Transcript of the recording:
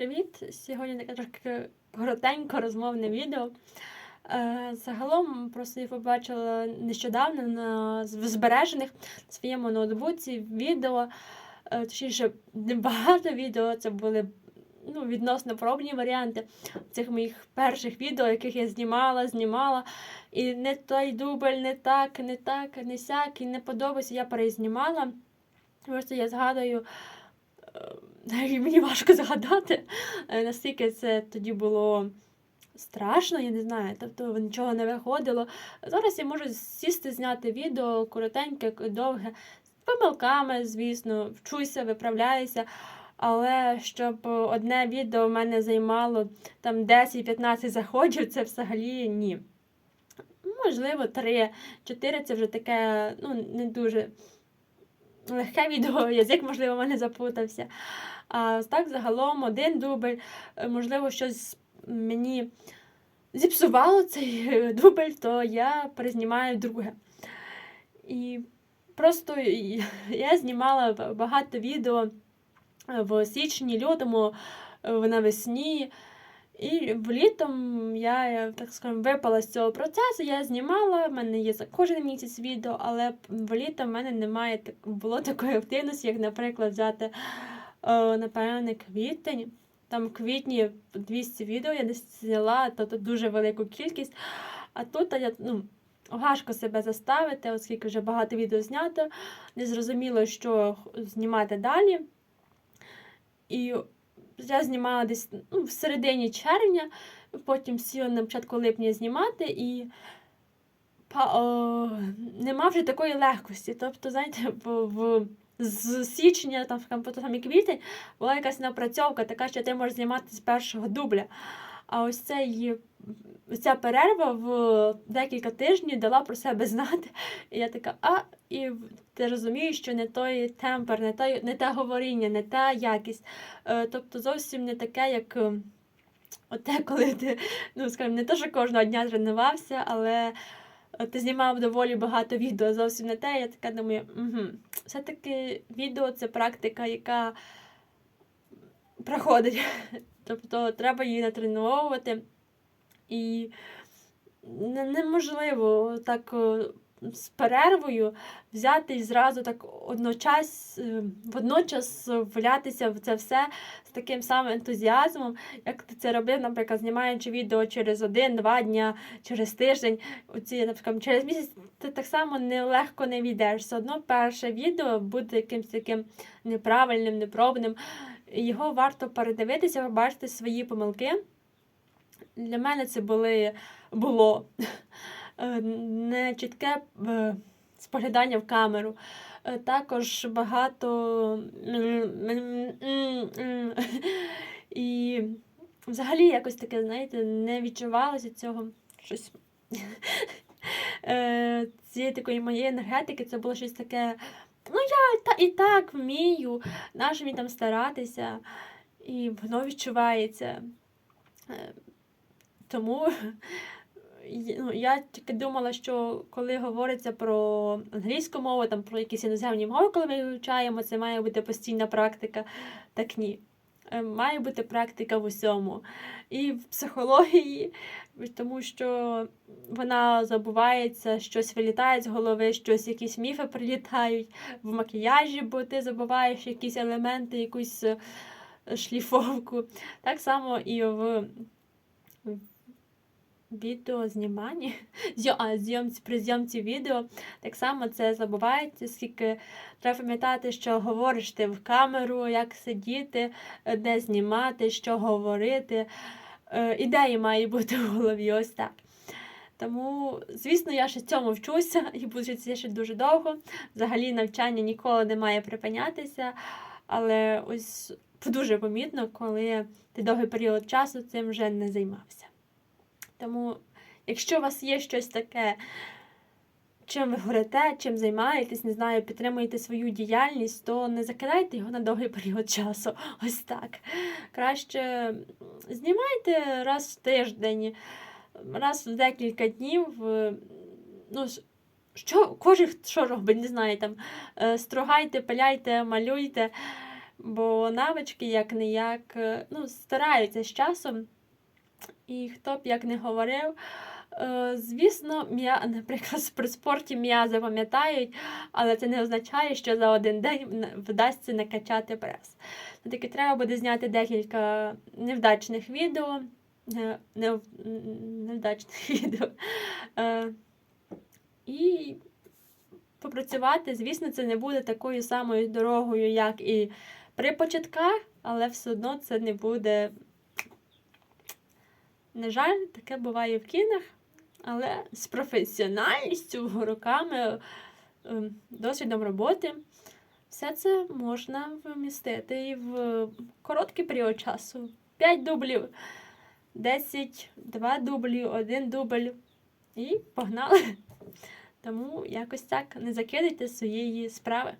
привіт! Сьогодні таке трошки коротенько розмовне відео. Е, Загалом просто я побачила нещодавно на збережених на своєму ноутбуці відео, е, точніше, небагато відео, це були ну, відносно пробні варіанти цих моїх перших відео, яких я знімала, знімала. І не той дубль, не так, не так, не сяк, і не подобається, я перезнімала. Просто я згадую. Мені важко згадати, е, наскільки це тоді було страшно, я не знаю, тобто нічого не виходило. Зараз я можу сісти, зняти відео коротеньке, довге, з помилками, звісно, вчуся, виправляюся. Але щоб одне відео в мене займало там 10-15 заходів, це взагалі ні. Можливо, 3-4 це вже таке, ну, не дуже легке відео, язик, можливо, в мене запутався. А так, загалом, один дубль, е, можливо, щось мені зіпсувало цей е, дубль, то я перезнімаю друге. І просто я знімала багато відео в січні, лютому, е, навесні. І влітом я, е, так скажемо, випала з цього процесу. Я знімала, в мене є за кожен місяць відео, але влітом в мене немає так, було такої активності, як, наприклад, взяти, е, напевне, квітень. Там в квітні 200 відео я десь зняла, тобто дуже велику кількість. А тут я ну, важко себе заставити, оскільки вже багато відео знято, не зрозуміло, що знімати далі. І я знімала десь ну, в середині червня, потім сіла на початку липня знімати і па, о, нема вже такої легкості. Тобто, знаєте, в, в, з січня, там, там, самі квітень, була якась напрацьовка, така, що ти можеш знімати з першого дубля. А ось цей, ця перерва в декілька тижнів дала про себе знати. І я така, а, і ти розумієш, що не той темпер, не, той, не те говоріння, не та якість. Е, тобто зовсім не таке, як е, оте, коли ти, ну, скажімо, не те, що кожного дня тренувався, але е, ти знімав доволі багато відео, зовсім не те. Я така думаю, угу. все-таки відео це практика, яка проходить. Тобто треба її натреновувати. І неможливо так е, з перервою взяти і зразу так одночас, е, водночас влятися в це все з таким самим ентузіазмом, як ти це робив, наприклад, знімаючи відео через один-два дня, через тиждень, оці, наприклад, через місяць ти так само нелегко не війдеш. Все одно перше відео буде якимось таким неправильним, непробним. Його варто передивитися, побачити свої помилки. Для мене це були, було нечітке е, споглядання в камеру. Е, Також багато і взагалі якось таке, знаєте, не відчувалося цього щось. Е, Цієї такої моєї енергетики це було щось таке. Ну, я і так вмію, нащо мені там старатися, і воно відчувається. Е, Тому ну, я тільки думала, що коли говориться про англійську мову, там про якісь іноземні мови, коли ми вивчаємо, це має бути постійна практика. Так ні. Е, Має бути практика в усьому. І в психології, тому що вона забувається, щось вилітає з голови, щось, якісь міфи прилітають в макіяжі, бо ти забуваєш якісь елементи, якусь е, шліфовку. Так само і в відеозніманні, зйо- зйомці, при зйомці відео, так само це забувається, скільки треба пам'ятати, що говориш ти в камеру, як сидіти, де знімати, що говорити. Е, Ідеї має бути в голові, ось так. Тому, звісно, я ще цьому вчуся і буду вчитися ще дуже довго. Взагалі навчання ніколи не має припинятися, але ось дуже помітно, коли ти довгий період часу цим вже не займався. Тому, якщо у вас є щось таке, чим ви горите, чим займаєтесь, не знаю, підтримуєте свою діяльність, то не закидайте його на довгий період часу. Ось так. Краще знімайте раз в тиждень, раз в декілька днів. е, Ну, що, кожен що робить, не знаю, там, е, стругайте, пиляйте, малюйте. Бо навички, як не як, ну, стараються з часом. І хто б як не говорив, е, звісно, м'я, наприклад, при спорті м'язи пам'ятають, але це не означає, що за один день вдасться накачати прес. Все-таки треба буде зняти декілька невдачних відео. Не, не, невдачних відео. Е, і попрацювати, звісно, це не буде такою самою дорогою, як і при початках, але все одно це не буде. На жаль, таке буває в кінах, але з професіональністю, роками, ем, досвідом роботи, все це можна вмістити і в короткий період часу. 5 дублів, 10, 2 дублі, 1 дубль. І погнали. Тому якось так не закидайте своєї справи.